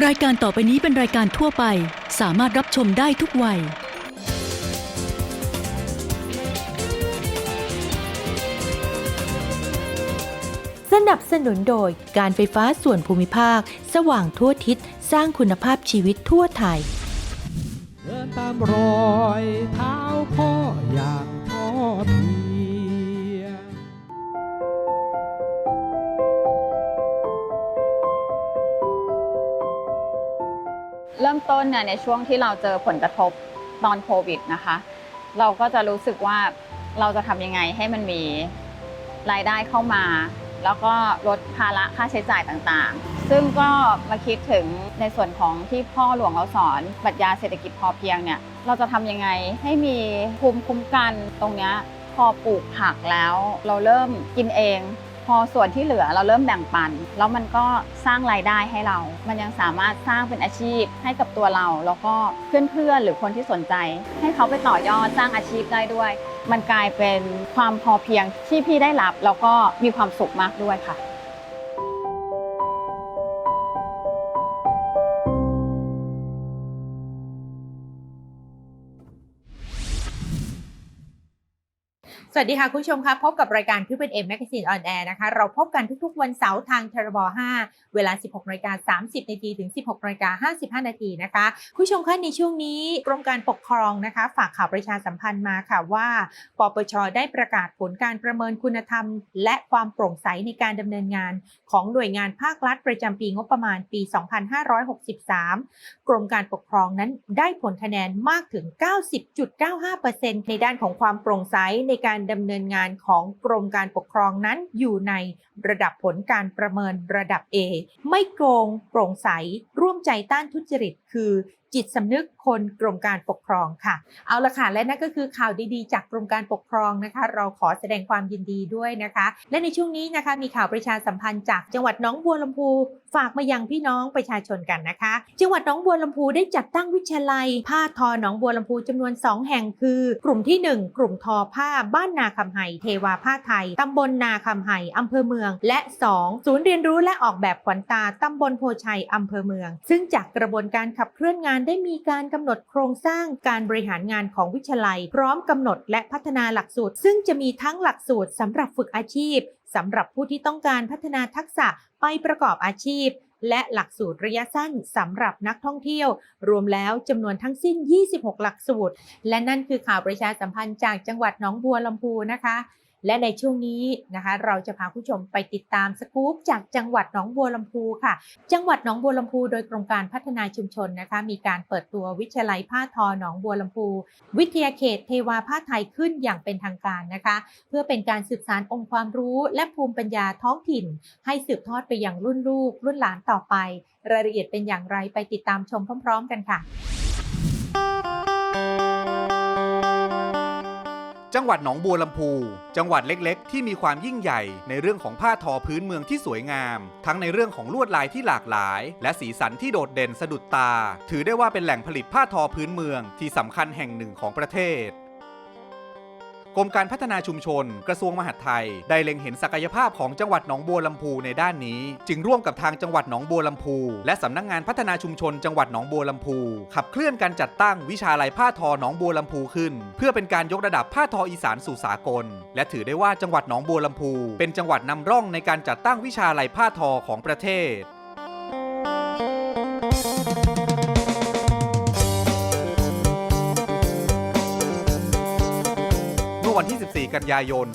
รายการต่อไปนี้เป็นรายการทั่วไป สามารถรับชมได้ทุกวัย สนับสนุนโดยการไฟฟ้าส่วนภูมิภาค สว่างทั่วทิศ สร้างคุณภาพชีวิตทั่วไทย เดินตามรอยเท้าพ่ออย่างพ่อพี เริ่มต้นเนี่ยในช่วงที่เราเจอผลกระทบตอนโควิดนะคะ เราก็จะรู้สึกว่าเราจะทำยังไงให้มันมีรายได้เข้ามา แล้วก็ลดภาระค่าใช้จ่ายต่างๆ ซึ่งก็มาคิดถึงในส่วนของที่พ่อหลวงเราสอนปรัชญาเศรษฐกิจพอเพียงเนี่ยเราจะทำยังไงให้มีภูมิคุ้มกันตรงเนี้ยพอปลูกผักแล้ว เราเริ่มกินเอง พอส่วนที่เหลือเราเริ่มแบ่งปัน แล้วมันก็สร้างรายได้ให้เรา มันยังสามารถสร้างเป็นอาชีพให้กับตัวเรา แล้วก็เพื่อนๆหรือคนที่สนใจ ให้เขาไปต่อยอดสร้างอาชีพได้ด้วย มันกลายเป็นความพอเพียงที่พี่ได้รับแล้วก็มีความสุขมากด้วยค่ะ สวัสดีค่ะ คุณผู้ชมคะพบกับรายการพิเป็นเอ็มแมกซีนออนแอร์นะคะเราพบกันทุกๆ วันเสาร์ทางทรบ5 เวลา 16นาฬิกา30 นาทีถึง 16นาฬิกา55 นาทีนะคะคุณผู้ชมคะในช่วงนี้กรมการปกครองนะคะ ฝากข่าวประชาสัมพันธ์มาค่ะว่าปปชได้ประกาศผลการประเมินคุณธรรม และความโปร่งใสในการดำเนินงาน ของหน่วยงานภาครัฐประจำปีงบประมาณปี 2563 กรมการปกครองนั้นได้ผลคะแนนมากถึง 90.95%ในด้านของความโปร่งใสในการดำเนินงานของกรมการปกครองนั้นอยู่ในระดับผลการประเมินระดับ A ไม่โกงโปร่งใส ร่วมใจต้านทุจริต คือ จิตสำนึกคนกรมการปกครองค่ะ เอาละค่ะ และนั่นก็คือข่าวดีๆ จากกรมการปกครองนะคะ เราขอแสดงความยินดีด้วยนะคะ และในช่วงนี้นะคะมีข่าวประชาสัมพันธ์จากจังหวัดน้องบัวลำพูฝากมายังพี่น้องประชาชนกันนะคะ จังหวัดน้องบัวลำพูได้จัดตั้งวิทยาลัย ผ้าทอหนองบัวลำพูจำนวน 2 แห่งคือ กลุ่มที่ 1 กลุ่มทอผ้าบ้านนาคำไห่เทวาผ้าไทยตำบลนาคำไห่อำเภอเมือง และ 2 ศูนย์เรียนรู้และออกแบบขวัญตาตำบลโพชัยอำเภอเมือง ซึ่งจากกระบวนการขับเคลื่อนงานได้มีการกำหนดโครงสร้างการบริหารงานของวิทยาลัย พร้อมกำหนดและพัฒนาหลักสูตร ซึ่งจะมีทั้งหลักสูตรสำหรับฝึกอาชีพสำหรับผู้ที่ต้องการพัฒนาทักษะไปประกอบอาชีพ และหลักสูตรระยะสั้นสำหรับนักท่องเที่ยว รวมแล้วจำนวนทั้งสิ้น 26 หลักสูตร และนั่นคือข่าวประชาสัมพันธ์จากจังหวัดหนองบัวลำพูนะคะ และในช่วงนี้นะคะ เราจะพาผู้ชมไปติดตามสกู๊ปจากจังหวัดหนองบัวลำพูค่ะ จังหวัดหนองบัวลำพูโดยกรมการพัฒนาชุมชนนะคะ มีการเปิดตัววิทยาลัยผ้าทอหนองบัวลำพู วิทยาเขตเทวาผ้าไทยขึ้นอย่างเป็นทางการนะคะ เพื่อเป็นการสืบสานองค์ความรู้และภูมิปัญญาท้องถิ่น ให้สืบทอดไปยังรุ่นลูก รุ่นหลานต่อไป รายละเอียดเป็นอย่างไรไปติดตามชมพร้อม ๆ กันค่ะ จังหวัดหนองบัวลำพู จังหวัดเล็กๆ ที่มีความยิ่งใหญ่ ในเรื่องของผ้าทอพื้นเมืองที่สวยงาม ทั้งในเรื่องของลวดลายที่หลากหลาย และสีสันที่โดดเด่นสะดุดตา ถือได้ว่าเป็นแหล่งผลิตผ้าทอพื้นเมืองที่สำคัญแห่งหนึ่งของประเทศ กรมการพัฒนาชุมชน กระทรวงมหาดไทย ได้เล็งเห็นศักยภาพของจังหวัดหนองบัวลำพูในด้านนี้ จึงร่วมกับทางจังหวัดหนองบัวลำพู และสำนักงานพัฒนาชุมชน จังหวัดหนองบัวลำพู ขับเคลื่อนการจัดตั้งวิชาลัยผ้าทอหนองบัวลำพูขึ้น เพื่อเป็นการยกระดับผ้าทออีสานสู่สากล และถือได้ว่าจังหวัดหนองบัวลำพู เป็นจังหวัดนำร่องในการจัดตั้งวิชาลัยผ้าทอของประเทศ กันยายน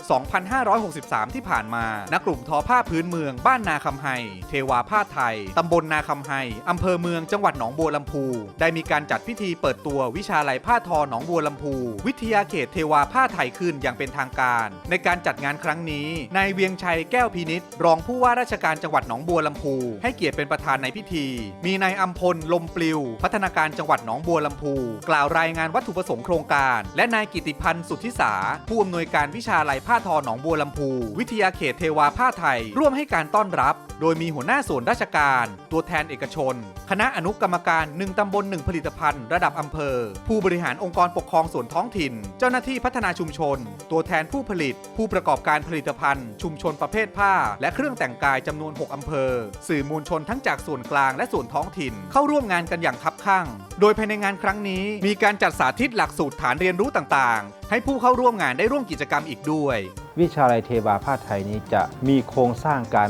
2563 ที่ผ่านมา ณ กลุ่มทอผ้าพื้นเมืองบ้านนาคำไฮ เทวาผ้าไทย ตำบลนาคำไฮอำเภอเมืองจังหวัดหนองบัวลำพู ได้มีการจัดพิธีเปิดตัววิชาไหลผ้าทอหนองบัวลำพู วิทยาเขตเทวาผ้าไทยขึ้นอย่างเป็นทางการ ในการจัดงานครั้งนี้นายเวียงชัยแก้วพินิษรองผู้ว่าราชการจังหวัดหนองบัวลำพู ให้เกียรติเป็นประธานในพิธี มีนายอัมพลลมปลิว พัฒนาการจังหวัดหนองบัวลำพู กล่าวรายงานวัตถุประสงค์โครงการ และนายกิติพันธ์สุทธิสาผู้อำนวยการการวิชาลัยผ้าทอหนองบัวลำพู วิทยาเขตเทวาผ้าไทย ร่วมให้การต้อนรับ โดยมีหัวหน้าส่วนราชการ ตัวแทนเอกชน คณะอนุกรรมการ 1 ตำบล 1 ผลิตภัณฑ์ ระดับอำเภอ ผู้บริหารองค์กรปกครองส่วนท้องถิ่น เจ้าหน้าที่พัฒนาชุมชน ตัวแทนผู้ผลิต ผู้ประกอบการผลิตภัณฑ์ ชุมชนประเภทผ้า และเครื่องแต่งกายจำนวน 6 อำเภอ สื่อมวลชนทั้งจากส่วนกลางและส่วนท้องถิ่น เข้าร่วมงานกันอย่างคับคั่ง โดยภายในงานครั้งนี้ มีการจัดสาธิตหลักสูตรฐานเรียนรู้ต่างๆให้ผู้เข้าร่วมงานได้ร่วมกิจกรรมอีกด้วย วิชาลัยเทวาผ้าไทยนี้จะมีโครงสร้างการ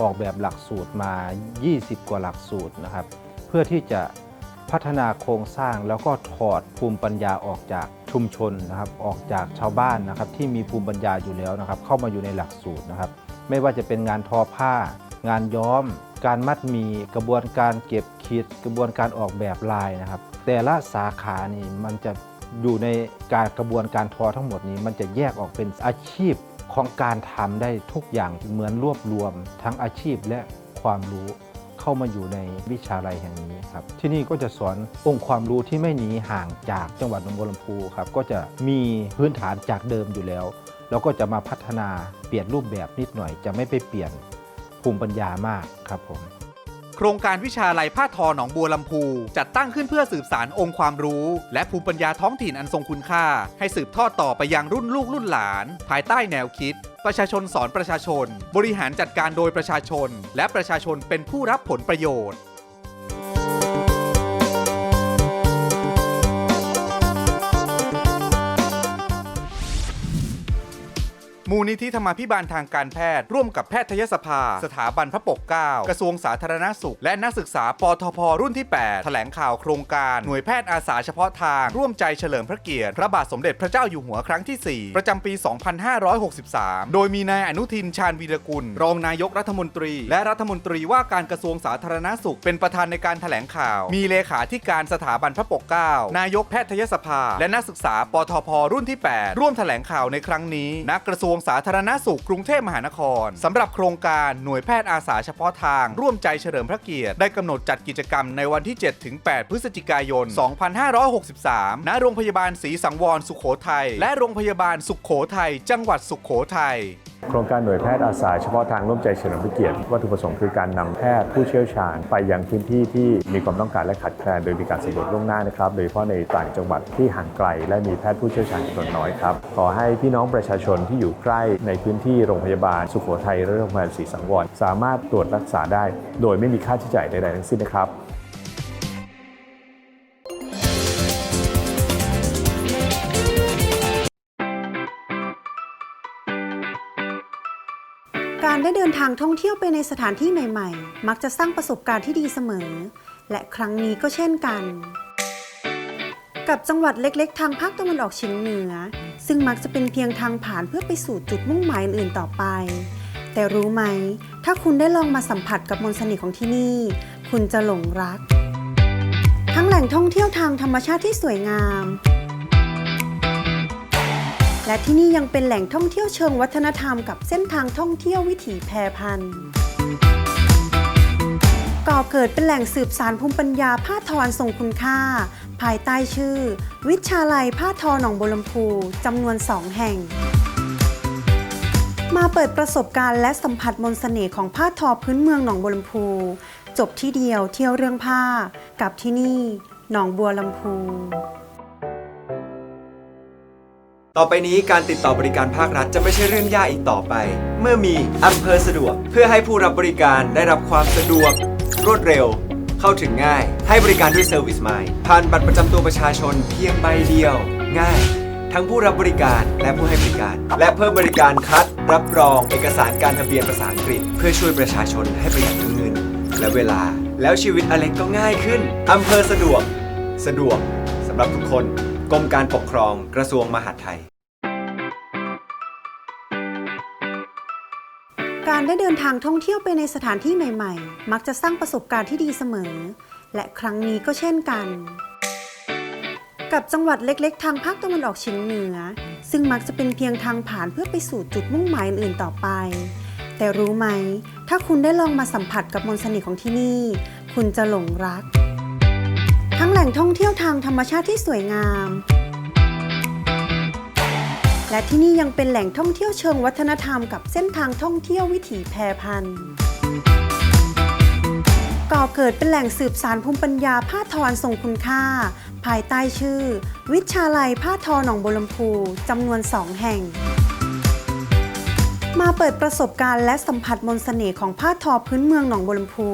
ออกแบบหลักสูตรมา 20 กว่าหลักสูตรนะครับ เพื่อที่จะพัฒนาโครงสร้างแล้วก็ถอดภูมิปัญญาออกจากชุมชนนะครับ ออกจากชาวบ้านนะครับ ที่มีภูมิปัญญาอยู่แล้วนะครับ เข้ามาอยู่ในหลักสูตรนะครับ ไม่ว่าจะเป็นงานทอผ้า งานย้อม การมัดมีกระบวนการเก็บขีดกระบวนการออกแบบลายนะครับ แต่ละสาขานี่มันจะ อยู่ในการกระบวนการทอทั้งหมดนี้ มันจะแยกออกเป็นอาชีพของการทำได้ทุกอย่างเหมือนรวบรวมทั้งอาชีพและความรู้เข้ามาอยู่ในวิชาลัยแห่งนี้ครับที่นี่ก็จะสอนองค์ความรู้ที่ไม่หนีห่างจากจังหวัดหนองบัวลำพูครับก็จะมีพื้นฐานจากเดิมอยู่แล้วแล้วก็จะมาพัฒนาเปลี่ยนรูปแบบนิดหน่อย จะไม่ไปเปลี่ยนภูมิปัญญามากครับผม โครงการวิชาลัยผ้าทอหนองบัวลำพู จัดตั้งขึ้นเพื่อสืบสารองค์ความรู้ และภูมิปัญญาท้องถิ่นอันทรงคุณค่า ให้สืบทอดต่อไปยังรุ่นลูกรุ่นหลาน ภายใต้แนวคิด ประชาชนสอนประชาชน บริหารจัดการโดยประชาชน และประชาชนเป็นผู้รับผลประโยชน์ มูลนิธิธรรมาภิบาลทางการแพทย์ ร่วมกับแพทยสภา สถาบันพระปกเกล้ากระทรวงสาธารณสุข และนักศึกษาปทพรุ่นที่ 8 แถลงข่าวโครงการหน่วยแพทย์อาสาเฉพาะทาง ร่วมใจเฉลิมพระเกียรติ พระบาทสมเด็จพระเจ้าอยู่หัวครั้งที่ 4 ประจำปี 2563 โดยมีนายอนุทินชาญวีรกุล รองนายกรัฐมนตรี และรัฐมนตรีว่าการกระทรวงสาธารณสุข เป็นประธานในการแถลงข่าว มีเลขาธิการสถาบันพระปกเกล้านายกแพทยสภา และนักศึกษาปทพรุ่นที่ 8 ร่วมแถลงข่าวในครั้งนี้ณกระทรวงงสาธารณสุขกรุงเทพมหานครสำหรับโครงการหน่วยแพทย์อาสาเฉพาะทาง ร่วมใจเฉลิมพระเกียรติได้กำหนดจัดกิจกรรมในวันที่ 7-8 พฤศจิกายน 2563 ณ โรงพยาบาลศรีสังวรสุขโขทัยและโรงพยาบาลสุขโขทัยจังหวัดสุขโขทัย โครงการหน่วยแพทย์อาสาเฉพาะทางร่วมใจเฉลิมพระเกียรติวัตถุประสงค์คือการนำแพทย์ผู้เชี่ยวชาญ ไปยังพื้นที่ที่มีความต้องการและขาดแคลนโดยมีการสำรวจล่วงหน้านะครับ โดยเฉพาะในต่างจังหวัดที่ห่างไกล และมีแพทย์ผู้เชี่ยวชาญจำนวนน้อยครับขอให้พี่น้องประชาชนที่อยู่ใกล้ในพื้นที่โรงพยาบาล สุโขทัยและโรงพยาบาลศรีสังวรสามารถตรวจรักษาได้ โดยไม่มีค่าใช้จ่ายใดๆทั้งสิ้นนะครับ เดินทางท่องเที่ยวไปในสถานที่ใหม่ ๆ มักจะสร้างประสบการณ์ที่ดีเสมอ และครั้งนี้ก็เช่นกัน กับจังหวัดเล็กๆ ทางภาคตะวันออกเฉียงเหนือ ซึ่งมักจะเป็นเพียงทางผ่านเพื่อไปสู่จุดมุ่งหมายอื่นๆต่อไป แต่รู้ไหม ถ้าคุณได้ลองมาสัมผัสกับมนต์เสน่ห์ของที่นี่ คุณจะหลงรัก ทั้งแหล่งท่องเที่ยวทางธรรมชาติที่สวยงาม และที่นี่ยังเป็นแหล่งท่องเที่ยวเชิงวัฒนธรรมกับเส้นทางท่องเที่ยววิถีแพรพันธุ์ก่อเกิดเป็นแหล่งสืบสารภูมิปัญญาผ้าทอทรงคุณค่า ภายใต้ชื่อ วิชาลัยผ้าทอหนองบัวลำพูจำนวนสองแห่ง มาเปิดประสบการณ์และสัมผัสมนต์เสน่ห์ของผ้าทอพื้นเมืองหนองบัวลำพู จบที่เดียวเที่ยวเรื่องผ้า กับที่นี่ หนองบัวลำพู ต่อไปนี้การติดต่อบริการภาครัฐจะไม่ใช่เรื่องยากอีกต่อไป เมื่อมีอำเภอสะดวก เพื่อให้ผู้รับบริการได้รับความสะดวก รวดเร็ว เข้าถึงง่าย ให้บริการด้วยเซอร์วิสไมล์ผ่านบัตรประจำตัวประชาชนเพียงใบเดียว ง่าย ทั้งผู้รับบริการและผู้ให้บริการ และเพิ่มบริการคัด รับรอง เอกสารการทะเบียนภาษาอังกฤษ เพื่อช่วยประชาชนให้ประหยัดทั้งเงิน และเวลาแล้วชีวิตอเล็กก็ง่ายขึ้นอำเภอสะดวก สะดวกสำหรับทุกคน กรมการปกครองกระทรวงมหาดไทย การได้เดินทางท่องเที่ยวไปในสถานที่ใหม่ ๆ มักจะสร้างประสบการณ์ที่ดีเสมอ และครั้งนี้ก็เช่นกัน กับจังหวัดเล็กๆ ทางภาคตะวันออกเฉียงเหนือ ซึ่งมักจะเป็นเพียงทางผ่านเพื่อไปสู่จุดมุ่งหมายอื่นๆต่อไป แต่รู้ไหม ถ้าคุณได้ลองมาสัมผัสกับมนต์เสน่ห์ของที่นี่ คุณจะหลงรัก ทั้งแหล่งท่องเที่ยวทางธรรมชาติที่สวยงาม และที่นี่ยังเป็นแหล่งท่องเที่ยวเชิงวัฒนธรรมกับเส้นทางท่องเที่ยววิถีแพรพันธุ์ก่อเกิดเป็นแหล่งสืบสารภูมิปัญญาผ้าทอนทรงคุณค่า ภายใต้ชื่อ วิชาลัยผ้าทอหนองบัวลำพูจำนวนสองแห่ง มาเปิดประสบการณ์และสัมผัสมนต์เสน่ห์ของผ้าทอพื้นเมืองหนองบัวลำพู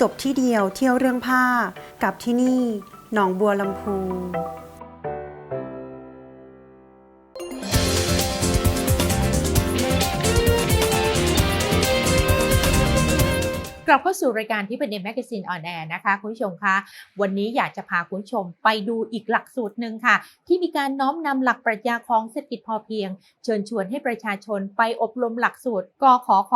จบที่เดียวเที่ยวเรื่องผ้ากับที่นี่ หนองบัวลำพู กลับเข้าสู่รายการที่เป็น M Magazine on Air นะคะคุณผู้ชมคะวันนี้อยากจะพาคุณผู้ชมไปดูอีกหลักสูตรหนึ่งค่ะ ที่มีการน้อมนำหลักปรัชญาของเศรษฐกิจพอเพียง เชิญชวนให้ประชาชนไปอบรมหลักสูตรกขอค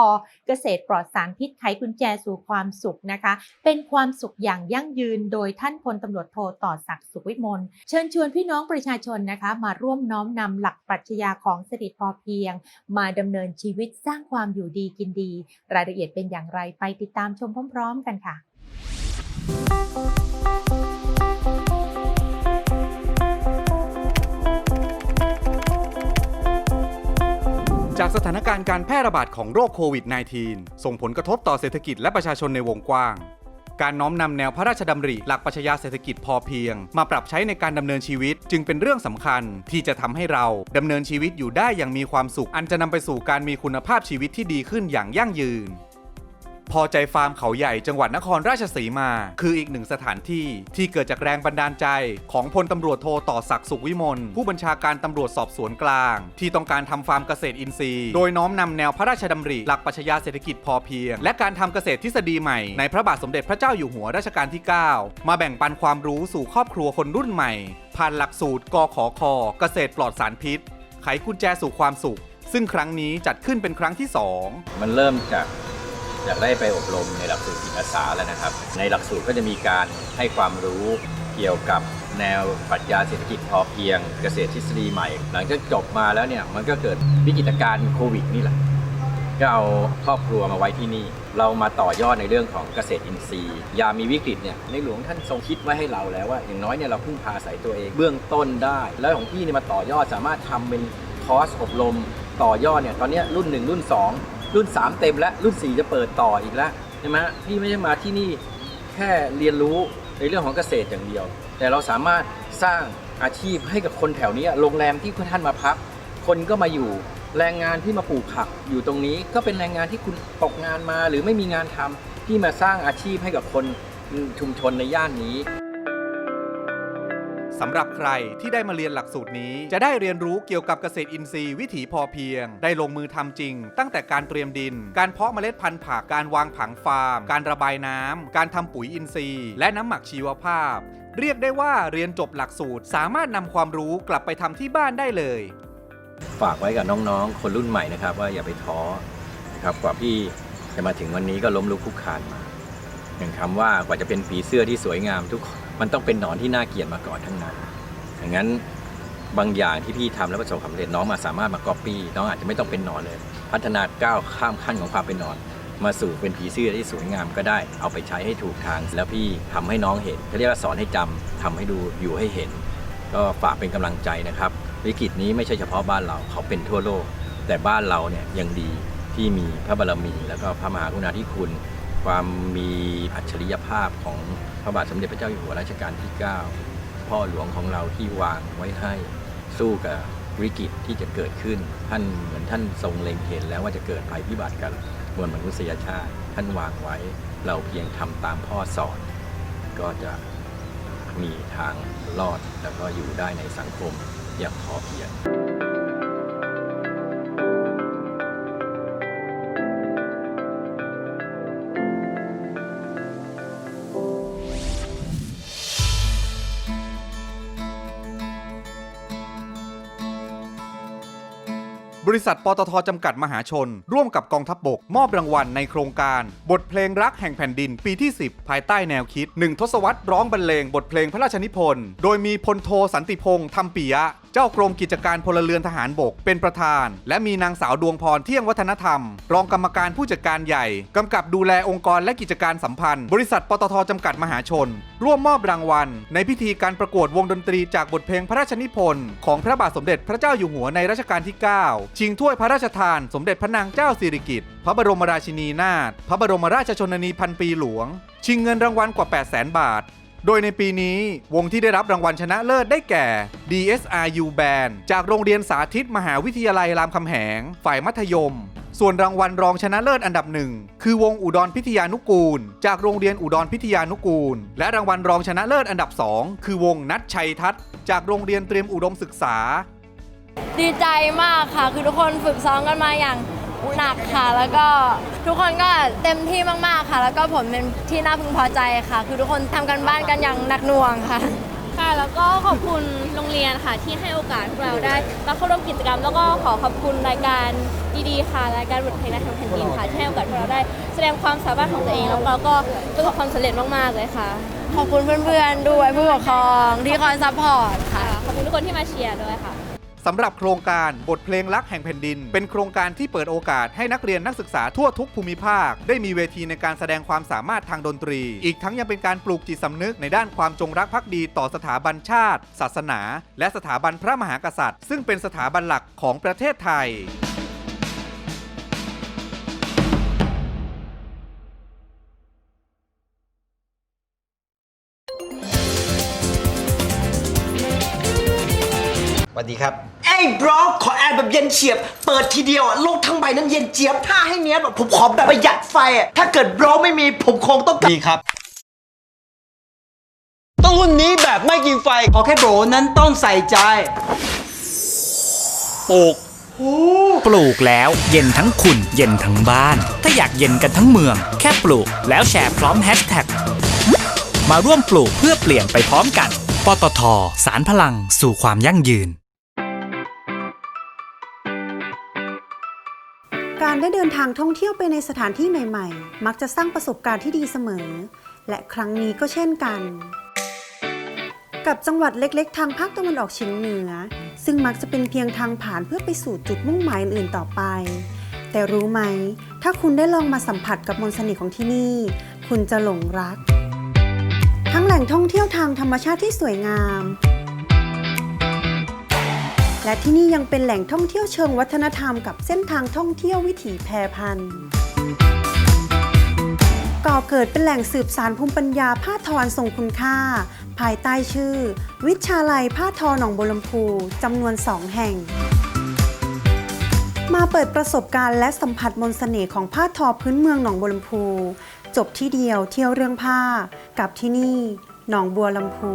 เกษตรปลอดสารพิษไขกุญแจสู่ความสุขนะคะ เป็นความสุขอย่างยั่งยืนโดยท่านพลตำรวจโทต่อศักดิ์สุขวิมลเชิญชวนพี่น้องประชาชนนะคะ มาร่วมน้อมนำหลักปรัชญาของเศรษฐกิจพอเพียง มาดำเนินชีวิตสร้างความอยู่ดีกินดี รายละเอียดเป็นอย่างไรไปติดตามชมพร้อม ๆ กันค่ะจากสถานการณ์การแพร่ระบาดของโรคโควิด -19 ส่งผลกระทบต่อเศรษฐกิจและประชาชนในวงกว้าง การน้อมนำแนวพระราชดำริหลักปรัชญาเศรษฐกิจพอเพียง มาปรับใช้ในการดำเนินชีวิต จึงเป็นเรื่องสำคัญที่จะทำให้เราดำเนินชีวิตอยู่ได้อย่างมีความสุข อันจะนำไปสู่การมีคุณภาพชีวิตที่ดีขึ้นอย่างยั่งยืน พอใจฟาร์มเขาใหญ่จังหวัดนครราชสีมา คืออีกหนึ่งสถานที่ที่เกิดจากแรงบันดาลใจ ของพลตำรวจโทต่อศักดิ์สุขวิมลผู้บัญชาการตำรวจสอบสวนกลาง ที่ต้องการทำฟาร์มเกษตรอินทรีย์ โดยน้อมนำแนวพระราชดำริหลักปรัชญาเศรษฐกิจพอเพียง และการทำเกษตรทฤษฎีใหม่ในพระบาทสมเด็จพระเจ้าอยู่หัวรัชกาลที่ 9 มาแบ่งปันความรู้สู่ครอบครัวคนรุ่นใหม่ผ่านหลักสูตรกขอคเกษตรปลอดสารพิษ ไขกุญแจสู่ความสุข ซึ่งครั้งนี้จัดขึ้นเป็นครั้งที่สองมันเริ่มจาก อยากได้ไปอบรมในหลักสูตรจิตอาสาแล้วนะครับ ในหลักสูตรก็จะมีการให้ความรู้เกี่ยวกับแนวปรัชญาเศรษฐกิจพอเพียงเกษตรทฤษฎีใหม่ หลังจากจบมาแล้วเนี่ยมันก็เกิดวิกฤตการณ์โควิดนี่แหละก็เอาครอบครัวมาไว้ที่นี่ เรามาต่อยอดในเรื่องของเกษตรอินทรีย์ ยามีวิกฤตเนี่ยในหลวงท่านทรงคิดไว้ให้เราแล้วว่า อย่างน้อยเนี่ยเราพึ่งพาอาศัยตัวเอง เบื้องต้นได้ แล้วของพี่เนี่ยมาต่อยอดสามารถทำเป็นคอร์สอบรม ต่อยอดเนี่ยตอนนี้รุ่น 1 รุ่น 2 รุ่น 3 เต็มแล้วรุ่น 4 จะเปิดต่ออีกแล้วใช่ไหมพี่ไม่ได้มาที่นี่แค่เรียนรู้ในเรื่องของเกษตรอย่างเดียว แต่เราสามารถสร้างอาชีพให้กับคนแถวนี้โรงแรมที่ท่านมาพัก คนก็มาอยู่แรงงานที่มาปลูกผักอยู่ตรงนี้ ก็เป็นแรงงานที่คุณตกงานมา หรือไม่มีงานทำที่มาสร้างอาชีพให้กับคนชุมชนในย่านนี้ สำหรับใครที่ได้มาเรียนหลักสูตรนี้ จะได้เรียนรู้เกี่ยวกับเกษตรอินทรีย์วิถีพอเพียง ได้ลงมือทำจริง ตั้งแต่การเตรียมดิน การเพาะเมล็ดพันธุ์ผักการวางผังฟาร์ม การระบายน้ำการทำปุ๋ยอินทรีย์ และน้ำหมักชีวภาพ เรียกได้ว่าเรียนจบหลักสูตร สามารถนำความรู้กลับไปทำที่บ้านได้เลย ฝากไว้กับน้องๆ คนรุ่นใหม่นะครับ ว่าอย่าไปท้อนะครับกว่าพี่จะมาถึงวันนี้ก็ล้มลุกคลุกคลานมาอย่างคำว่ากว่าจะเป็นผีเสื้อที่สวยงามทุกคน มันต้องเป็นหนอนที่น่าเกลียดมาก่อนทั้งนั้นอย่างนั้นบางอย่างที่พี่ทำแล้วประสบความสำเร็จน้องมาสามารถมาก๊อปปี้น้องอาจจะไม่ต้องเป็นหนอนเลย พัฒนาก้าวข้ามขั้นของความเป็นหนอน มาสู่เป็นผีเสื้อที่สวยงามก็ได้ เอาไปใช้ให้ถูกทาง แล้วพี่ทำให้น้องเห็นเขาเรียกว่าสอนให้จำทำให้ดูอยู่ให้เห็น ก็ฝากเป็นกำลังใจนะครับ วิกฤตนี้ไม่ใช่เฉพาะบ้านเราเขาเป็นทั่วโลก แต่บ้านเราเนี่ยยังดีที่มีพระบารมี แล้วก็พระมหากรุณาธิคุณ ความมีอัจฉริยภาพของพระบาทสมเด็จพระเจ้าอยู่หัวรัชกาลที่ 9 พ่อหลวงของเราที่วางไว้ให้สู้กับวิกฤตที่จะเกิดขึ้น ท่านเหมือนท่านทรงเล็งเห็นแล้วว่าจะเกิดภัยพิบัติกันมวลมนุษยชาติ ท่านวางไว้เราเพียงทำตามพ่อสอน ก็จะมีทางรอดแล้วก็อยู่ได้ในสังคมอย่างพอเพียง ริษัทปตทจำกัดมหาชน ร่วมกับกองทัพบบก มอบรางวัลในโครงการ บทเพลงรักแห่งแผ่นดินปีที่ 10 ภายใต้แนวคิด 1 ทศวรรษร้องบรรเลงบทเพลงพระราชนิพนธ์ โดยมีพลโทสันติพงษ์ธรรมปิยะ เจ้ากรมกิจการพลเรือนทหารบกเป็นประธาน และมีนางสาวดวงพรเที่ยงวัฒนธรรม รองกรรมการผู้จัดการใหญ่ กำกับดูแลองค์กรและกิจการสัมพันธ์ บริษัทปตทจำกัดมหาชน ร่วมมอบรางวัล ในพิธีการประกวดวงดนตรีจากบทเพลงพระราชนิพนธ์ของพระบาทสมเด็จพระเจ้าอยู่หัวในรัชกาลที่ 9 ชิงถ้วยพระราชทาน สมเด็จพระนางเจ้าสิริกิติ์พระบรมราชินีนาถพระบรมราชชนนีพันปีหลวง ชิงเงินรางวัลกว่า 8 0 0 0 0 0 บาท โดยในปีนี้วงที่ได้รับรางวัลชนะเลิศได้แก่ DSRU Band จากโรงเรียนสาธิตมหาวิทยาลัยรามคำแหง ฝ่ายมัธยม ส่วนรางวัลรองชนะเลิศอันดับหนึ่งคือวงอุดรพิทยานุกูล จากโรงเรียนอุดรพิทยานุกูล และรางวัลรองชนะเลิศอันดับสองคือวงนัดชัยทัศน์จากโรงเรียนเตรียมอุดมศึกษา ดีใจมากค่ะ คือทุกคนฝึกซ้อมกันมาอย่าง หนักค่ะ แล้วก็ทุกคนก็เต็มที่มากๆค่ะ แล้วก็ผลเป็นที่น่าพึงพอใจค่ะ คือทุกคนทำกันบ้านกันอย่างหนักหน่วงค่ะ ค่ะแล้วก็ขอบคุณโรงเรียนค่ะที่ให้โอกาสพวกเราได้มาเข้าร่วมกิจกรรม แล้วก็ขอขอบคุณรายการดีๆค่ะ รายการบทเพลงในทางแผ่นดินค่ะที่ให้โอกาสพวกเราได้ แสดงความสามารถของตัวเองแล้วเราก็ประสบความสำเร็จมากๆเลยค่ะขอบคุณเพื่อนๆด้วยผู้ปกครองที่คอยซัพพอร์ตค่ะขอบคุณทุกคนที่มาเชียร์ด้วยค่ะ สำหรับโครงการบทเพลงรักแห่งแผ่นดิน เป็นโครงการที่เปิดโอกาสให้นักเรียนนักศึกษาทั่วทุกภูมิภาค ได้มีเวทีในการแสดงความสามารถทางดนตรี อีกทั้งยังเป็นการปลูกจิตสำนึกในด้านความจงรักภักดีต่อสถาบันชาติ ศาสนา และสถาบันพระมหากษัตริย์ ซึ่งเป็นสถาบันหลักของประเทศไทยสวัสดีครับ บรอขอแอร์แบบเย็นเฉียบ เปิดทีเดียวอะโลกทั้งใบนั้นเย็นเจี๊ยบถ้าให้เนี้ยแบบผมขอแบบประหยัดไฟอะถ้าเกิดบรอไม่มีผมคงต้องดีครับ ต้องรุ่นนี้แบบไม่กินไฟขอแค่โบรนั้นต้องใส่ใจ ปลูก ปลูกแล้วเย็นทั้งคุณเย็นทั้งบ้าน ถ้าอยากเย็นกันทั้งเมือง แค่ปลูกแล้วแชร์พร้อมแฮชแท็กมาร่วมปลูกเพื่อเปลี่ยนไปพร้อมกันปตทสารพลังสู่ความยั่งยืน การได้เดินทางท่องเที่ยวไปในสถานที่ใหม่ ๆ มักจะสร้างประสบการณ์ที่ดีเสมอ และครั้งนี้ก็เช่นกัน กับจังหวัดเล็กๆ ทางภาคตะวันออกเฉียงเหนือ ซึ่งมักจะเป็นเพียงทางผ่านเพื่อไปสู่จุดมุ่งหมายอื่นๆต่อไป แต่รู้ไหม ถ้าคุณได้ลองมาสัมผัสกับมนต์เสน่ห์ของที่นี่ คุณจะหลงรัก ทั้งแหล่งท่องเที่ยวทางธรรมชาติที่สวยงาม และที่นี่ยังเป็นแหล่งท่องเที่ยวเชิงวัฒนธรรมกับเส้นทางท่องเที่ยววิถีแพรพันธุ์ก่อเกิดเป็นแหล่งสืบสารภูมิปัญญาผ้าทอทรงคุณค่า ภายใต้ชื่อ วิชาลัยผ้าทอหนองบัวลำพูจำนวนสองแห่ง มาเปิดประสบการณ์และสัมผัสมนต์เสน่ห์ของผ้าทอพื้นเมืองหนองบัวลำพู จบที่เดียวเที่ยวเรื่องผ้า กับที่นี่ หนองบัวลำพู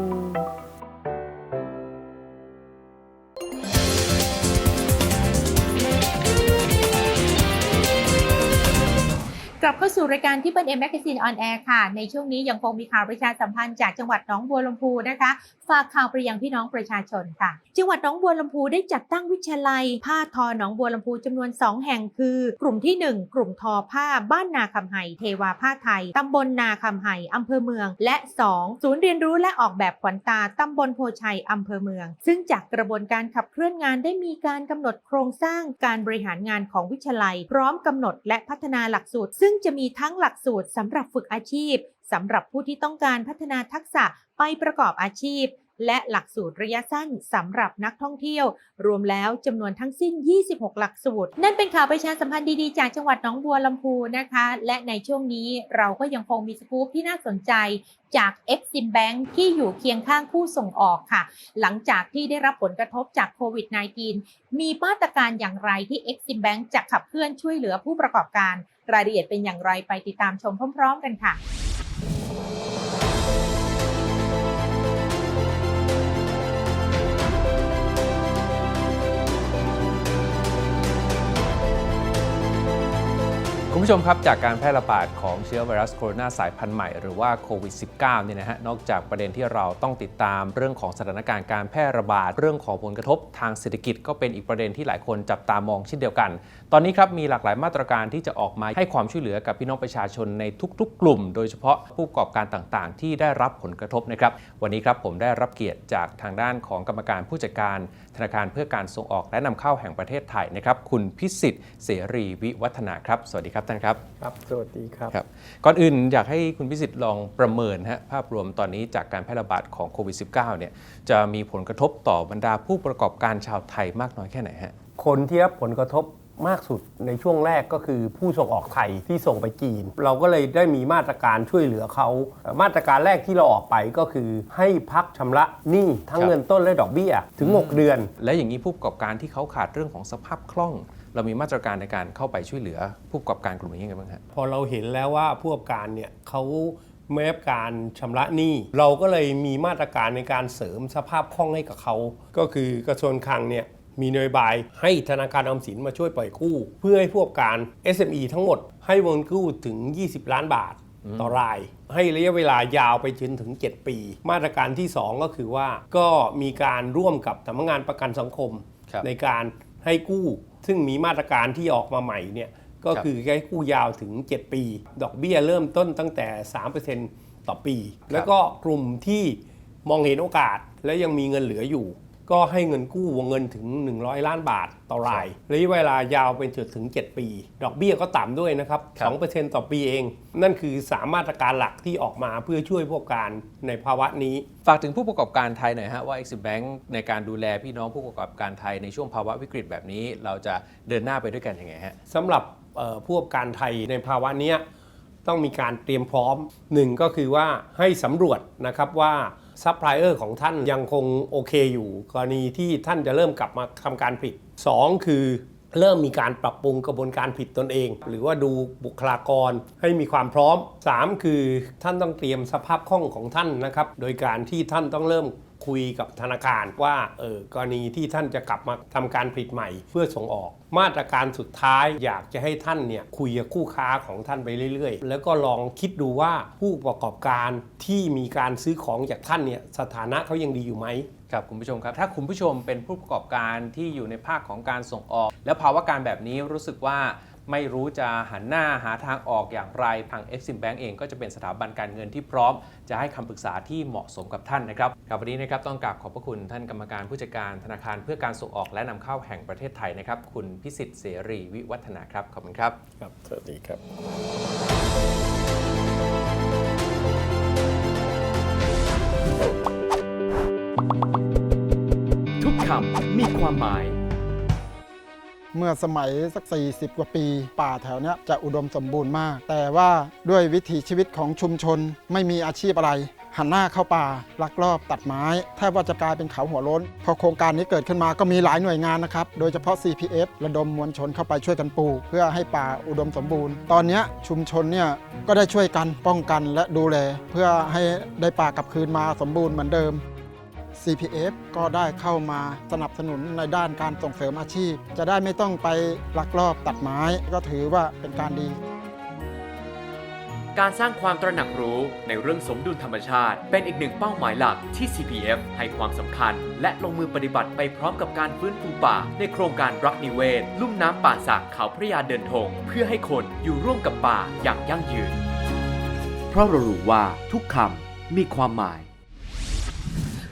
กลับเข้าสู่รายการที่เป็นเอ็มแมกซีนออนแอร์ค่ะ ในช่วงนี้ยังคงมีข่าวประชาสัมพันธ์จากจังหวัดหนองบัวลำพูนะคะ ฝากข่าวไปยังพี่น้องประชาชนค่ะ จังหวัดหนองบัวลำพูได้จัดตั้งวิทยาลัย ผ้าทอหนองบัวลำพูจำนวน 2 แห่งคือ กลุ่มที่ 1 กลุ่มทอผ้าบ้านนาคำไห่เทวาผ้าไทยตำบลนาคำไห่อำเภอเมือง และ 2 ศูนย์เรียนรู้และออกแบบขวัญตาตำบลโพชัยอำเภอเมือง ซึ่งจากกระบวนการขับเคลื่อนงานได้มีการกำหนดโครงสร้างการบริหารงานของวิทยาลัย พร้อมกำหนดและพัฒนาหลักสูตรซึ่งงจะมีทั้งหลักสูตรสำหรับฝึกอาชีพสำหรับผู้ที่ต้องการพัฒนาทักษะไปประกอบอาชีพ และหลักสูตรระยะสั้นสำหรับนักท่องเที่ยว รวมแล้วจำนวนทั้งสิ้น 26 หลักสูตร นั่นเป็นข่าวประชาสัมพันธ์ดีๆ จากจังหวัดหนองบัวลำพูนะคะ และในช่วงนี้เราก็ยังคงมีสกู๊ปที่น่าสนใจจาก Exim Bank ที่อยู่เคียงข้างผู้ส่งออกค่ะ หลังจากที่ได้รับผลกระทบจากโควิด -19 มีมาตรการอย่างไรที่ Exim Bank จะขับเคลื่อนช่วยเหลือผู้ประกอบการ รายละเอียดเป็นอย่างไรไปติดตามชมพร้อม ๆ กันค่ะ ณผู้ชมครับ จากการแพร่ระบาดของเชื้อไวรัสโคโรนาสายพันธุ์ใหม่หรือว่าโควิด -19 เนี่ยนะฮะนอกจากประเด็นที่เราต้องติดตามเรื่องของสถานการณ์การแพร่ระบาด เรื่องของผลกระทบทางเศรษฐกิจก็เป็นอีกประเด็นที่หลายคนจับตามองเช่นเดียวกัน ตอนนี้ครับมีหลากหลายมาตรการที่จะออกมาให้ความช่วยเหลือกับพี่น้องประชาชนในทุก ๆ กลุ่ม โดยเฉพาะผู้ประกอบการต่างๆ ที่ได้รับผลกระทบนะครับวันนี้ครับผมได้รับเกียรติจากทางด้านของกรรมการผู้จัดการธนาคารเพื่อการส่งออกและนำเข้าแห่งประเทศไทยนะครับ คุณพิสิทธิ์เสรีวิวัฒนาครับ สวัสดีครับท่านครับ ครับ สวัสดีครับครับ ก่อนอื่นอยากให้คุณพิสิทธิ์ลองประเมินฮะภาพรวมตอนนี้จากการแพร่ระบาดของโควิด -19 เนี่ยจะมีผลกระทบต่อบรรดาผู้ประกอบการชาวไทยมากน้อยแค่ไหนฮะคนที่รับผลกระทบ มากสุดในช่วงแรกก็คือผู้ส่งออกไทยที่ส่งไปจีน เราก็เลยได้มีมาตรการช่วยเหลือเขาเอ่อมาตรการแรกที่เราออกไปก็คือ ให้พักชำระหนี้ทั้งครับเงินต้นและดอกเบี้ยถึง 6 เดือน และอย่างนี้ผู้ประกอบการที่เขาขาดเรื่องของสภาพคล่องเรามีมาตรการในการเข้าไปช่วยเหลือผู้ประกอบการกลุ่มนี้ยังไงบ้างฮะพอเราเห็นแล้วว่าผู้ประกอบการเนี่ยเขาไม่รับการชำระหนี้ เราก็เลยมีมาตรการในการเสริมสภาพคล่องให้กับเขา ก็คือกระทรวงคลังเนี่ย มีนโยบายให้ธนาคารออมสินมาช่วยปล่อยกู้ เพื่อให้ผู้ประกอบการ SME ทั้งหมดให้วงเงินกู้ถึง 20 ล้านบาทต่อราย ให้ระยะเวลายาวไปจนถึง 7 ปี มาตรการที่ 2 ก็คือว่าก็มีการร่วมกับสำนักงานประกันสังคมครับในการให้กู้ ซึ่งมีมาตรการที่ออกมาใหม่เนี่ยก็ครับคือให้กู้ยาวถึง 7 ปี ดอกเบี้ยเริ่มต้นตั้งแต่ 3%ต่อปี แล้วก็กลุ่มที่มองเห็นโอกาสและยังมีเงินเหลืออยู่ ก็ให้เงินกู้วงเงินถึง 100 ล้านบาทต่อรายระยะเวลายาวเป็นจนถึง 7 ปี ดอกเบี้ยก็ต่ำด้วยนะครับ2%ต่อปีเอง นั่นคือสามมาตรการหลักที่ออกมาเพื่อช่วยผู้ประกอบการในภาวะนี้ ฝากถึงผู้ประกอบการไทยหน่อยฮะว่า Exim Bank ในการดูแลพี่น้องผู้ประกอบการไทยในช่วงภาวะวิกฤตแบบนี้ เราจะเดินหน้าไปด้วยกันยังไงฮะสำหรับเอ่อผู้ประกอบการไทยในภาวะเนี้ยต้องมีการเตรียมพร้อมหนึ่งก็คือว่าให้สำรวจนะครับว่า ซัพพลายเออร์ของท่านยังคงโอเคอยู่ กรณีที่ท่านจะเริ่มกลับมาทำการผลิต 2 คือเริ่มมีการปรับปรุงกระบวนการผลิตตนเอง หรือว่าดูบุคลากรให้มีความพร้อม 3 คือท่านต้องเตรียมสภาพคล่องของท่านนะครับ โดยการที่ท่านต้องเริ่ม คุยกับธนาคารว่าเออกรณีที่ท่านจะกลับมาทำการผลิตใหม่เพื่อส่งออก มาตรการสุดท้ายอยากจะให้ท่านเนี่ยคุยกับคู่ค้าของท่านไปเรื่อย ๆ แล้วก็ลองคิดดูว่าผู้ประกอบการที่มีการซื้อของจากท่านเนี่ยสถานะเขายังดีอยู่ไหมครับคุณผู้ชมครับ ถ้าคุณผู้ชมเป็นผู้ประกอบการที่อยู่ในภาคของการส่งออก แล้วภาวะการแบบนี้รู้สึกว่า ไม่รู้จะหันหน้าหาทางออกอย่างไร ทาง Exim Bank เองก็จะเป็นสถาบันการเงินที่พร้อม จะให้คำปรึกษาที่เหมาะสมกับท่านนะครับครับวันนี้นะครับต้องกราบขอบพระคุณท่านกรรมการผู้จัดการธนาคารเพื่อการส่งออกและนำเข้าแห่งประเทศไทยนะครับ คุณพิสิทธิ์เสรีวิวัฒนาครับ ขอบคุณครับครับ สวัสดีครับ ทุกคำมีความหมาย เมื่อสมัยสัก 40 กว่าปี ป่าแถวนี้จะอุดมสมบูรณ์มาก แต่ว่าด้วยวิถีชีวิตของชุมชนไม่มีอาชีพอะไรหันหน้าเข้าป่าลักลอบตัดไม้แทบว่าจะกลายเป็นเขาหัวล้น พอโครงการนี้เกิดขึ้นมาก็มีหลายหน่วยงานนะครับ โดยเฉพาะ CPF ระดมมวลชนเข้าไปช่วยกันปลูกเพื่อให้ป่าอุดมสมบูรณ์ ตอนนี้ชุมชนเนี่ยก็ได้ช่วยกันป้องกันและดูแล เพื่อให้ได้ป่ากลับคืนมาสมบูรณ์เหมือนเดิม CPF ก็ได้เข้ามาสนับสนุนในด้านการส่งเสริมอาชีพ จะได้ไม่ต้องไปลักลอบตัดไม้ก็ถือว่าเป็นการดี การสร้างความตระหนักรู้ในเรื่องสมดุลธรรมชาติ เป็นอีกหนึ่งเป้าหมายหลักที่ CPF ให้ความสำคัญ และลงมือปฏิบัติไปพร้อมกับการฟื้นฟูป่า ในโครงการรักนิเวศ ลุ่มน้ำป่าสักเขาพระยาเดินทงเพื่อให้คนอยู่ร่วมกับป่าอย่างยั่งยืน เพราะเรารู้ว่าทุกคำมีความหมาย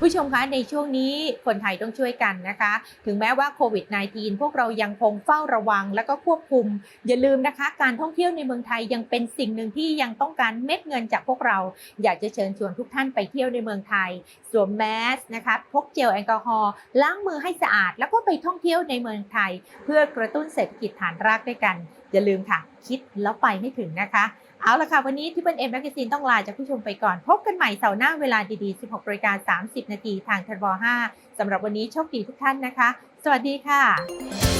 ผู้ชมคะในช่วงนี้คนไทยต้องช่วยกันนะคะ ถึงแม้ว่าโควิด -19 พวกเรายังคงเฝ้าระวังและก็ควบคุม อย่าลืมนะคะ การท่องเที่ยวในเมืองไทยยังเป็นสิ่งหนึ่งที่ยังต้องการเม็ดเงินจากพวกเรา อยากจะเชิญชวนทุกท่านไปเที่ยวในเมืองไทย สวมแมสนะคะพกเจลแอลกอฮอล์ล้างมือให้สะอาด แล้วก็ไปท่องเที่ยวในเมืองไทย เพื่อกระตุ้นเศรษฐกิจฐานรากด้วยกัน อย่าลืมค่ะ คิดแล้วไปให้ถึงนะคะ เอาละค่ะ วันนี้ที่เป็นเอ็มแมกซีนต้องลาจากผู้ชมไปก่อน พบกันใหม่เสาร์หน้าเวลาดีๆ 16นาฬิกา30 นาทีทางทบ5สำหรับวันนี้โชคดีทุกท่านนะคะ สวัสดีค่ะ